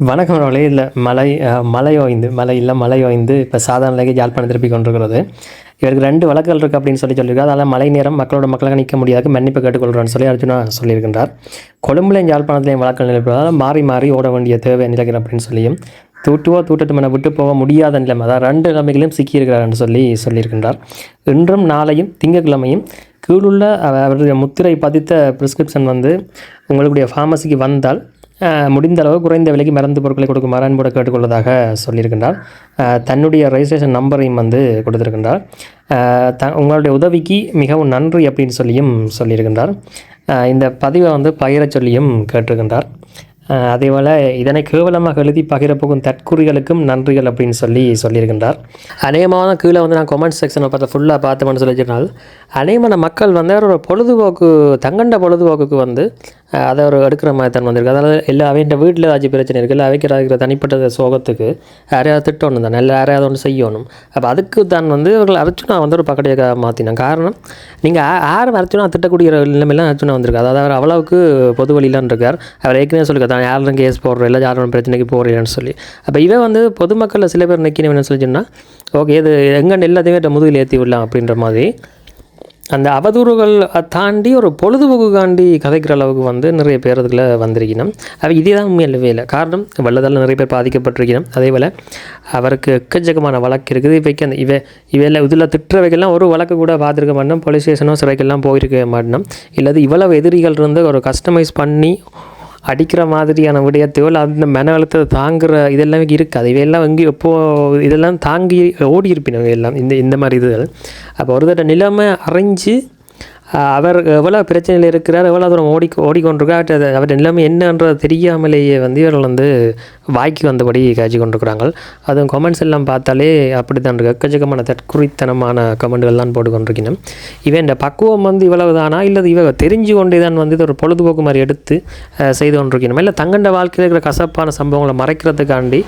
வணக்கம் நோலே இல்லை மலை மலை ஓய்ந்து மலை இல்லை மலை ஓய்ந்து இப்போ சாதாரண நிலைக்கு யாழ்ப்பாணம் திருப்பி கொண்டிருக்கிறது. இவருக்கு ரெண்டு வழக்குகள் இருக்குது அப்படின்னு சொல்லி சொல்லியிருக்காரு. அதனால் மழை நேரம் மக்களோட மக்களாக நிற்க முடியாது மன்னிப்பு கேட்டுக்கொள்கிறோன்னு சொல்லி அர்ஜுனா சொல்லியிருக்கின்றார். கொழும்புலையும் யாழ்ப்பாணத்திலையும் வழக்கல் நிலப்பதால் மாறி மாறி ஓட வேண்டிய தேவை நிலைகள் அப்படின்னு சொல்லியும் தூட்டுவோ தூட்டட்டும் என விட்டு போக முடியாத நிலைமை அதாவது ரெண்டு நிலைமைகளையும் சிக்கியிருக்கிறார்னு சொல்லி சொல்லியிருக்கின்றார். இன்றும் நாளையும் திங்கட்கிழமையும் கீழுள்ள அவருடைய முத்திரை பதித்த ப்ரிஸ்கிரிப்ஷன் வந்து உங்களுடைய ஃபார்மசிக்கு வந்தால் முடிந்த அளவு குறைந்த விலைக்கு மருந்து பொருட்களை கொடுக்குமாறு அன்போடு கேட்டுக்கொள்வதாக சொல்லியிருக்கின்றார். தன்னுடைய ரெஜிஸ்ட்ரேஷன் நம்பரையும் வந்து கொடுத்திருக்கின்றார். த உங்களுடைய உதவிக்கு மிகவும் நன்றி அப்படின்னு சொல்லியும் சொல்லியிருக்கின்றார். இந்த பதிவை வந்து பகிரச் சொல்லியும் கேட்டிருக்கின்றார். அதேபோல் இதனை கேவலமாக எழுதி பகிரப்போகும் தற்குறிகளுக்கும் நன்றிகள் அப்படின்னு சொல்லி சொல்லியிருக்கின்றார். அநேகமான கீழே வந்து நான் கமெண்ட் செக்ஷனை பார்த்து ஃபுல்லாக பார்த்தோம்னு சொல்லிச்சினால் அநேகமான மக்கள் வந்து ஒரு பொழுதுபோக்கு தங்கண்ட பொழுதுபோக்குக்கு வந்து அதை ஒரு எடுக்கிற மாதிரி தான் வந்திருக்கு. அதாவது எல்லா அவைன்ற வீட்டில் ஏதாச்சும் பிரச்சனை இருக்குது இல்லை அவைக்கிற இருக்கிற தனிப்பட்ட சோகத்துக்கு யாரையாவது திட்டணும் தான் இல்லை யாரையாவது ஒன்று செய்யணும். அப்போ அதுக்கு தான் வந்து இவர்கள் அர்ச்சுனா வந்து ஒரு பக்கடையாக மாற்றினேன் காரணம் நீங்கள் யாரும் அர்ச்சுனா திட்டக்கூடிய நிலைமையெல்லாம் அர்ச்சுனா வந்திருக்கு அதாவது அவர் அவ்வளவுக்கு பொது வழியிலான் இருக்கார். அவர் ஏற்கனவே சொல்லியிருக்கார் தான் யாரும் கேஸ் போடுறோம்? இல்லை யாரும் பிரச்சனைக்கு போகிறீங்கன்னு சொல்லி. அப்போ இவன் வந்து பொதுமக்களில் சில பேர் நிற்கணும் சொல்லி சொன்னால் ஓகே இது எங்கே எல்லாத்தையுமே முதுகில் ஏற்றி விடலாம் அப்படின்ற மாதிரி. அந்த அவதூறுகள் தாண்டி ஒரு பொழுதுபோக்குக்காண்டி கதைக்கிற அளவுக்கு வந்து நிறைய பேர் அதுக்குள்ளே வந்திருக்கணும். அவ இதே தான் உண்மையில்லவே இல்லை. காரணம் வெள்ளத்தால் நிறைய பேர் பாதிக்கப்பட்டிருக்கணும். அதே போல் அவருக்கு எக்கச்சக்கமான வழக்கு இருக்குது. இவைக்கு அந்த இவ இவையில் இதில் திட்டுறவைக்கெல்லாம் ஒரு வழக்கு கூட பார்த்துருக்க மாட்டோம். போலீஸ் ஸ்டேஷனோ சிறைக்கெல்லாம் போயிருக்க மாட்டோம். இல்லாது இவ்வளவு எதிரிகள் இருந்து ஒரு கஸ்டமைஸ் பண்ணி அடிக்கிற மாதிரியான விடயத்தையோ இல்லை அந்த மன அழுத்தத்தை தாங்குற இதெல்லாம் இருக்காது இவையெல்லாம் வந்து எப்போ இதெல்லாம் தாங்கி ஓடி இருப்பினவங்க எல்லாம் இந்த இந்த மாதிரி இதுகள். அப்போ ஒரு தட்ட நிலைமை அரைஞ்சு அவர் எவ்வளோ பிரச்சனையில் இருக்கிறார் எவ்வளோ தூரம் ஓடி ஓடிக்கொண்டிருக்கார் அவர் நிலைமை என்னன்றது தெரியாமலேயே வந்து இவர்கள் வந்து வாய்க்கு வந்தபடி காய்ச்சி கொண்டிருக்கிறாங்க அதுவும் கமெண்ட்ஸ் எல்லாம் பார்த்தாலே அப்படி தான் எக்கச்சக்கமான தற்குறித்தனமான கமெண்ட்கள் தான் போட்டுக்கொண்டிருக்கணும் இவன் இந்த பக்குவம் வந்து இவ்வளவு தானா இல்லை இவ தெரிஞ்சு கொண்டே தான் வந்து இது ஒரு பொழுதுபோக்கு மாதிரி எடுத்து செய்து கொண்டிருக்கணும் இல்லை தங்கண்ட வாழ்க்கையில் இருக்கிற கசப்பான சம்பவங்களை மறைக்கிறதுக்காண்டி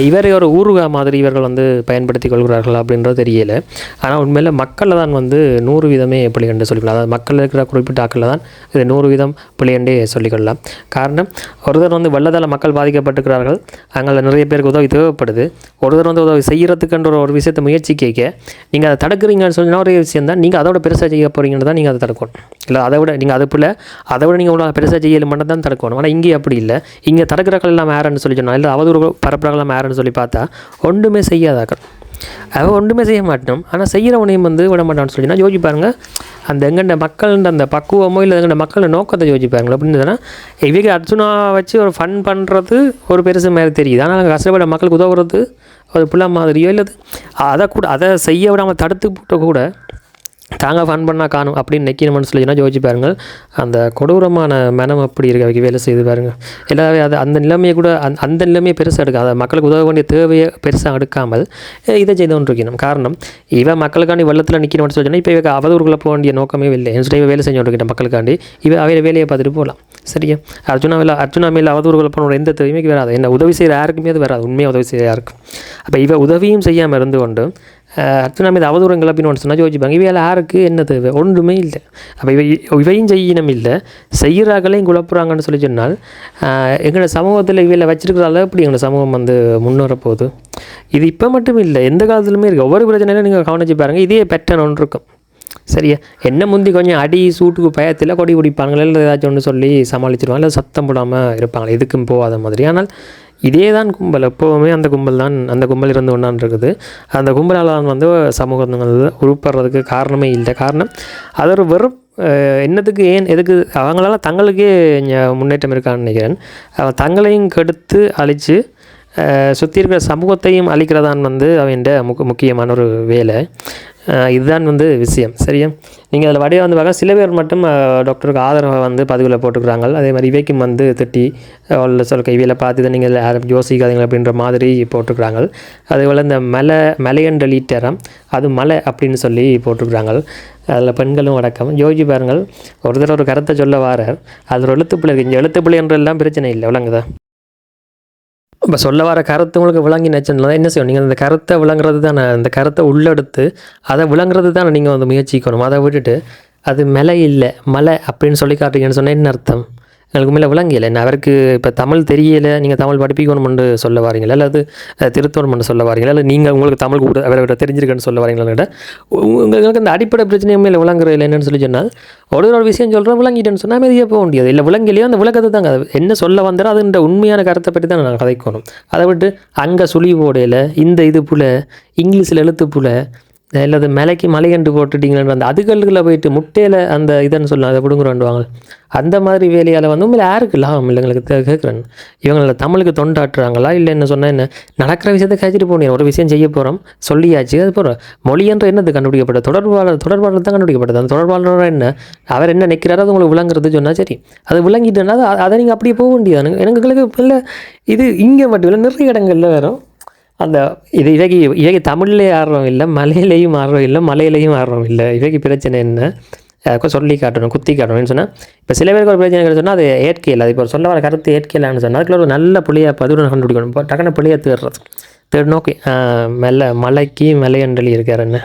இவரை ஒரு ஊருகா மாதிரி இவர்கள் வந்து பயன்படுத்தி கொள்கிறார்கள் அப்படின்றது தெரியலை. ஆனால் உண்மையில் மக்களை தான் வந்து நூறு வீதமே எப்படி என்று சொல்லிக்கலாம் மக்கள் இருக்கிற குறிப்பிட்ட ஆக்களில் தான் இது நூறு வீதம் பிள்ளையண்டே என்றே சொல்லிக்கொள்ளலாம். காரணம் ஒருத்தர் வந்து வெள்ளத்தால் மக்கள் பாதிக்கப்பட்டிருக்கிறார்கள் அங்கே நிறைய பேருக்கு உதவி தேவைப்படுது. ஒருத்தர் வந்து உதவி செய்கிறதுக்குன்ற ஒரு- ஒரு விஷயத்தை முயற்சி கேட்க நீங்கள் அதை தடுக்கிறீங்கன்னு சொன்னால் ஒரு விஷயம் தான் நீங்கள் அதோட பெருசாக செய்ய போகிறீங்கன்னு தான் நீங்கள் அதை தடுக்கணும். இல்லை அதை விட நீங்கள் அது போல் அதை விட நீங்கள் உங்களால் பெருசாக செய்யல மட்டும் தான் தடுக்கணும். ஆனால் இங்கே அப்படி இல்லை. இங்கே தடுக்கிறக்கள் எல்லாம் யாருன்னு சொல்லி சொன்னால் இல்லை அவதூறு பரப்புறாங்களாம் யாருன்னு சொல்லி பார்த்தா ஒன்றுமே செய்யாதாக்கள். அவன் ஒன்றுமே செய்ய மாட்டோம். ஆனால் செய்கிறவனையும் வந்து விட மாட்டான்னு சொல்லினா யோசிச்சு பாருங்க அந்த எங்கண்ட மக்கள்ன்ற அந்த பக்குவமோ இல்லை எங்கண்ட மக்களோட நோக்கத்தை யோசிச்சு பாருங்களேன் அப்படின்னு சொன்னால் இவங்க அர்ஜுனா வச்சு ஒரு ஃபன் பண்ணுறது ஒரு பெருசு மாதிரி தெரியுது. ஆனால் கஷ்டப்பட மக்களுக்கு உதவுறது ஒரு பிள்ளை மாதிரியோ இல்லை அதை கூட அதை செய்ய விடாமல் தடுத்து போட்ட கூட தாங்க ஃபன் பண்ணால் காணும் அப்படின்னு நெக்கினோம்னு சொல்லிச்சுன்னா யோசிச்சு பாருங்கள். அந்த கொடூரமான மனம் அப்படி இருக்க? வைக்க வேலை செய்து பாருங்கள் எல்லாமே அது அந்த நிலைமையை கூட அந்த அந்த நிலைமையை பெருசாக எடுக்காது மக்களுக்கு உதவ வேண்டிய தேவையை பெருசாக எடுக்காமல் இதை செய்து கொண்டிருக்கணும். காரணம் இவன் மக்களுக்காண்டி வெள்ளத்தில் நிற்கணும்னு சொல்லி இப்போ இவங்க அவதூறுகளை போக வேண்டிய நோக்கமே இல்லை. என் இவன் வேலை செஞ்சு கொண்டிருக்கிட்ட மக்களுக்காண்டி. இவன் அவைய வேலையை பார்த்துட்டு போகலாம். சரியா? அர்ஜுனா மேலே அர்ஜுனா மேலே அவதூறுகளை போன எந்த தேவையுமே வராது. என்ன உதவி செய்கிற யாருக்குமே அது வராது. உண்மையாக உதவி செய்ய யாருக்கும். அப்போ இவன் உதவியும் செய்யாமல் இருந்து கொண்டு அஹ் அவதூறங்கள் அப்படின்னு ஒன்று சொன்னால் யோசிப்பாங்க இவையால் யாருக்கு என்ன தேவை? ஒன்றுமே இல்லை. அப்போ இவை இவையும் செய்யணும் இல்லை. செய்கிறார்களையும் குழப்புறாங்கன்னு சொல்லி சொன்னால் அஹ் எங்களோட சமூகத்தில் இவையில் வச்சிருக்கிறதால எப்படி எங்களோட சமூகம் வந்து முன்னேற போகுது இது இப்போ மட்டும் இல்லை எந்த காலத்துலையுமே இருக்குது ஒவ்வொரு பிரச்சனையிலும் நீங்கள் கவனிச்சு பாருங்கள் இதே பேட்டர்ன் ஒன்று இருக்கும். சரியா? என்ன முந்தி கொஞ்சம் அடி சூட்டுக்கு பயத்தில் கொடி பிடிப்பாங்களே இல்லை ஏதாச்சும் ஒன்று சொல்லி சமாளிச்சிருவாங்க இல்லை சத்தம் போடாமல் இருப்பாங்களே? எதுக்கும் போகாத மாதிரி. ஆனால் இதே தான் கும்பல். எப்போவுமே அந்த கும்பல் தான் அந்த கும்பல் இருந்து ஒன்றான் இருக்குது அந்த கும்பலால் தான் வந்து சமூகங்கள் உருப்படுறதுக்கு காரணமே இல்லை. காரணம் அது ஒரு வெறும் என்னத்துக்கு ஏன் எதுக்கு அவங்களால தங்களுக்கே முன்னேற்றம் இருக்கான்னு நினைக்கிறேன். அவன் தங்களையும் கெடுத்து அழித்து சுற்றி இருக்கிற சமூகத்தையும் அழிக்கிறதான் வந்து அவன் முக்க முக்கியமான ஒரு வேலை. இதுதான் வந்து விஷயம். சரியா? நீங்கள் அதில் வடையை வந்து பார்க்க சில பேர் மட்டும் டாக்டருக்கு ஆதரவை வந்து பதிவில் போட்டுக்கிறாங்க. அதே மாதிரி இவைக்கும் வந்து திட்டி உள்ள சொல் கைவியில் பார்த்து தான் நீங்கள் யாரும் யோசிக்காதீங்க அப்படின்ற மாதிரி போட்டுக்கிறாங்க. அதேபோல் இந்த மலை மலையன் டெலீட்டரம் அது மலை அப்படின்னு சொல்லி போட்டுக்கிறாங்க. அதில் பெண்களும் அடக்கம். யோசிச்சு பாருங்கள் ஒரு தடவை ஒரு கருத்தை சொல்ல வாரார். அதில் ஒரு எழுத்துப்பிள்ளை இருக்கு. எழுத்துப்பிள்ளைன்றெல்லாம் பிரச்சனை இல்லை. விளங்குதா? இப்போ சொல்ல வர கருத்து உங்களுக்கு விளங்கினச்சுன்னா என்ன செய்யணும்? நீங்கள் அந்த கருத்தை விளங்குறது தானே அந்த கருத்தை உள்ளெடுத்து அதை விளங்குறது தானே நீங்கள் வந்து முயற்சிக்கணும். அதை விட்டுட்டு அது மலை இல்லை மலை அப்படின்னு சொல்லி காட்டுறீங்கன்னு சொன்னால் என்ன அர்த்தம்? எனக்கு மேலே விளங்கல என்ன அவருக்கு இப்போ தமிழ் தெரியலை நீங்கள் தமிழ் படிப்பிக்கணும்னு சொல்ல வரீங்களா? அல்லது திருத்தணும்னு சொல்ல வரீங்களா? இல்லை நீங்கள் உங்களுக்கு தமிழ் கூட அவரை விட தெரிஞ்சிருக்கேன்னு சொல்ல வரீங்களான்னு உங்களுக்கு அந்த அடிப்படை பிரச்சனை மேலே விளங்குறது இல்லை என்னன்னு சொல்லி சொன்னால் ஒரு ஒரு விஷயம் சொல்கிறோம் விளங்கிட்டேன்னு சொன்னால் அமைதியாக போக முடியாது இல்லை விளங்கலையோ அந்த விளக்கத்தை தாங்க. அது என்ன சொல்ல வந்தாலும் அதுன்ற உண்மையான கருத்தை பற்றி தான் நான் கதைக்கணும். அதை விட்டு அங்கே சுழி போடையில் இந்த இது புல இங்கிலீஷில் எழுத்து புல அல்லது மலைக்கு மலைகண்டு போட்டுட்டீங்கன்னு அந்த அதுகளுக்குள்ள போயிட்டு முட்டையில் அந்த இதுன்னு சொல்லலாம் அதை பிடுங்குறாண்டுவாங்க அந்த மாதிரி வேலையால் வந்து உண்மையில யாருக்கு லாபம் இல்லை எங்களுக்கு கேட்குறேன் இவங்களை தமிழுக்கு தொண்டாட்டுறாங்களா இல்லை என்ன சொன்னால் என்ன? நடக்கிற விஷயத்தை கழிச்சிட்டு போனேன் ஒரு விஷயம் செய்ய போகிறோம் சொல்லியாச்சு அது போகிறோம் மொழி என்ற என்னது கண்டுபிடிக்கப்பட்ட? தொடர்பாளர் தொடர்பாளர் தான் கண்டுபிடிக்கப்பட்டது. அந்த தொடர்பாளர் என்ன? அவர் என்ன நிற்கிறாரோ அது உங்களுக்கு விளங்குறது சொன்னால் சரி. அது விளங்கிட்டுனா அதை நீங்கள் அப்படியே போக வேண்டியது. எனக்கு இல்லை இது இங்கே மட்டும் இல்லை நிறைய இடங்கள்ல வரும் அந்த இது இவைக்கு இவைக்கு தமிழ்லேயே ஆடுறோம் இல்லை மலையிலையும் ஆடுறோம் இல்லை மலையிலையும் ஆடுறோம் இல்லை. இவைக்கு பிரச்சனை என்ன? சொல்லி காட்டணும் குத்தி காட்டணும்னு சொன்னால் இப்போ சில பேருக்கு ஒரு பிரச்சனை சொன்னால் அது ஏற்கையில் அது இப்போ சொல்ல வர கருத்து ஏற்கையில்னு சொன்னால் அதுக்குள்ள ஒரு நல்ல புள்ளியை பதிவுடன் கண்டுபிடிக்கணும். இப்போ டக்குனு புள்ளியை தேடுறது. தேடினோம் ஓகே மெல்ல மலைக்கு மலையண்டலி இருக்கார் என்ன?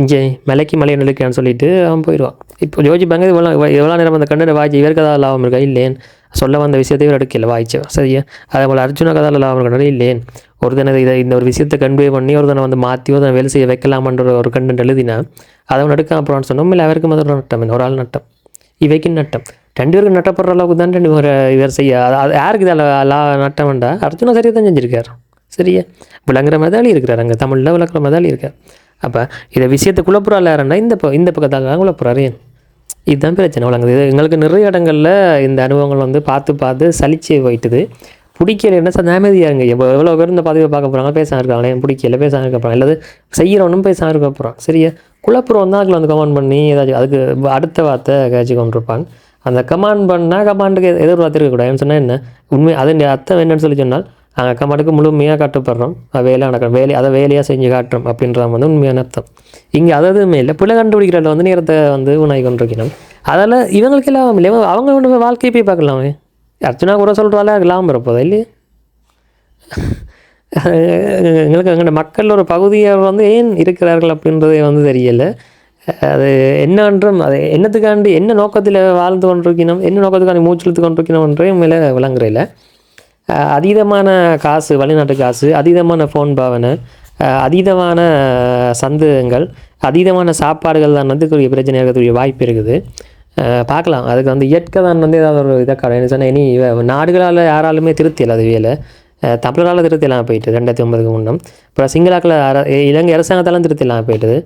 இங்கே மலைக்கு மலையண்டலிக்கான்னு சொல்லிட்டு அவன் போயிடுவான். இப்போ யோசிப்பாங்க இவ்வளோ எவ்வளோ நேரம் அந்த கண்ணனை வாய்ச்சி இவருக்கு ஏதாவது லாபம் இருக்கா? இல்லையேன் சொல்ல வந்த விஷயத்தை இவர் எடுக்கல வாய்ச்சு. சரியா அதே போல் அர்ஜுன கதாவில் லாபம் இருக்கா இல்லையேன் ஒரு தினம் இதை இந்த ஒரு விஷயத்தை கன்வே பண்ணி ஒரு தினம் வந்து மாற்றி ஒரு வேலை செய்ய வைக்கலாமன்ற ஒரு கண்டென்ட் எழுதினா அதை அவன் எடுக்க அப்புறம்னு சொன்னோம் இல்லை அவருக்கு மாதிரி நட்டம் என்ன ஒரு ஆள் நட்டம். இவைக்கு நட்டம். ரெண்டு பேருக்கு நட்டப்படுற அளவுக்கு தான் ரெண்டு பேர் இவர் செய்ய அது- யாருக்கு இதில் லா நட்டம் வேண்டா அர்ஜுனா சரியாக தான் செஞ்சுருக்கார். சரியா விளங்குற மாதிரி இருக்கிறார் அங்கே தமிழில் விளக்குற மாதிரி இருக்கார். அப்போ இதை விஷயத்தை குழப்புறாள் யாருன்னா இந்த ப இந்த பக்கத்தால் தான் குழப்புறாரு ஏன்? இதுதான் பிரச்சனை வழங்குது. இது எங்களுக்கு நிறைய இடங்களில் இந்த அனுபவங்கள் வந்து பார்த்து பார்த்து சலிச்சே போயிட்டுது. பிடிக்கலைன்னா சார் அமைதியாக இருங்க. எவ்வளோ எவ்வளோ பேர் இந்த பதவியை பார்க்க போகிறாங்க பேசாமல் இருக்காங்களே பிடிக்கல பேசாமல் இருக்க போகிறாங்க அல்லது செய்கிறவனும் பேசாமல் இருக்க போகிறான் சரியா குழப்புறம் தான் அதில் வந்து கமெண்ட் பண்ணி ஏதாச்சும் அதுக்கு அடுத்த வார்த்தை காய்ச்சி கொண்டிருப்பாங்க அந்த கமாண்ட் பண்ணால் கமாண்டுக்கு எதிர்பார்த்துருக்கக்கூடாதுன்னு சொன்னால் என்ன? உண்மை அதன் அர்த்தம் என்னன்னு சொல்லி சொன்னால் நாங்கள் கமாண்டுக்கு முழுமையாக கட்டுப்படுறோம். அது வேலை நடக்கிறோம் வேலை அதை வேலையாக செஞ்சு காட்டுறோம் அப்படின்றது வந்து உண்மையான அர்த்தம். இங்கே அததுமே இல்லை. பிள்ளை கண்டுபிடிக்கிறதுல வந்து நேரத்தை வந்து உணவு கொண்டிருக்கணும். அதில் இவங்களுக்கு எல்லாம் இல்லை அவங்க ஒன்று வாழ்க்கையை போய் பார்க்கலாமே. அர்ச்சனா கூட சொல்கிறால லாபம் இருப்பதா? இல்லையே. எங்களுக்கு எங்களோட மக்கள் ஒரு பகுதியாக வந்து ஏன் இருக்கிறார்கள் அப்படின்றதே வந்து தெரியலை. அது என்னன்றும் அது என்னத்துக்காண்டி என்ன நோக்கத்தில் வாழ்ந்து கொண்டிருக்கணும் என்ன நோக்கத்துக்காண்டி மூச்செழுத்து கொண்டிருக்கணும்ன்றே மேலே விளங்குறையில அதீதமான காசு வெளிநாட்டு காசு அதீதமான ஃபோன் பாவனை அதீதமான சந்தேகங்கள் அதீதமான சாப்பாடுகள் தான் வந்து பிரச்சனை இருக்கக்கூடிய வாய்ப்பு இருக்குது. பார்க்கலாம். அதுக்கு வந்து இயற்கை தான் வந்து ஏதாவது ஒரு இதாக கடை சொன்னால் இனி நாடுகளால் யாராலுமே திருத்தியல அது வேலை. தமிழரால் திருத்திலாம் போயிட்டு ரெண்டாயிரத்தி ஒன்பதுக்கு முன்னும். அப்புறம் சிங்களாக்கில் அர இலங்கை அரசாங்கத்தாலும் திருத்திலாம் போயிட்டுது.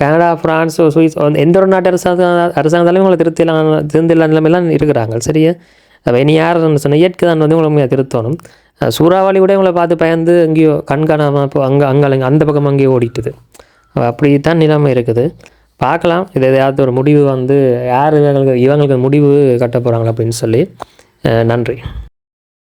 கனடா ஃப்ரான்ஸ் சுவிஸ் வந்து எந்த ஒரு நாட்டு அரசாங்க அரசாங்கத்தாலும் இவங்களை திருத்திலாம் திருந்தில நிலைமையெல்லாம் இருக்கிறாங்க. சரியா? அப்போ இனி யாருன்னு சொன்னால் இயற்கை தான் வந்து உங்களை உண்மையாக திருத்தணும். சூறாவளி கூட உங்களை பார்த்து பயந்து எங்கேயோ கண்காணாமல் இப்போ அங்கே அங்கே அந்த பக்கம் அங்கேயோ ஓடிட்டுது. அப்படி தான் நிலைமை இருக்குது. பார்க்கலாம். இது எதையாவது ஒரு முடிவு வந்து யார் இவங்களுக்கு இவங்களுக்கு முடிவு கட்ட போகிறாங்க அப்படின்னு சொல்லி. நன்றி.